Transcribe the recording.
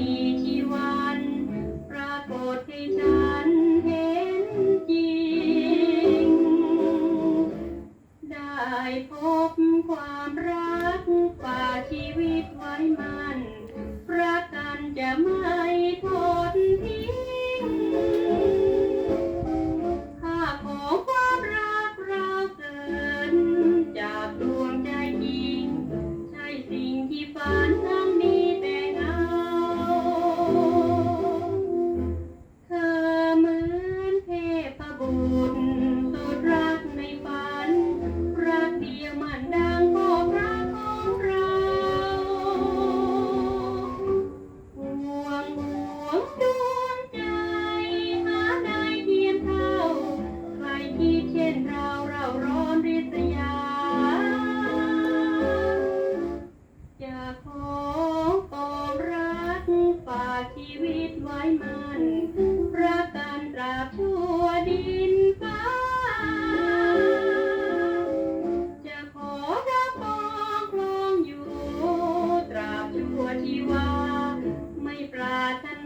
me. ชีวิตไว้มันรักกันตราบชั่วดินฟ้า จะขอรับมองคลองอยู่ ตราบชั่วชีวา ไม่ปรารถนา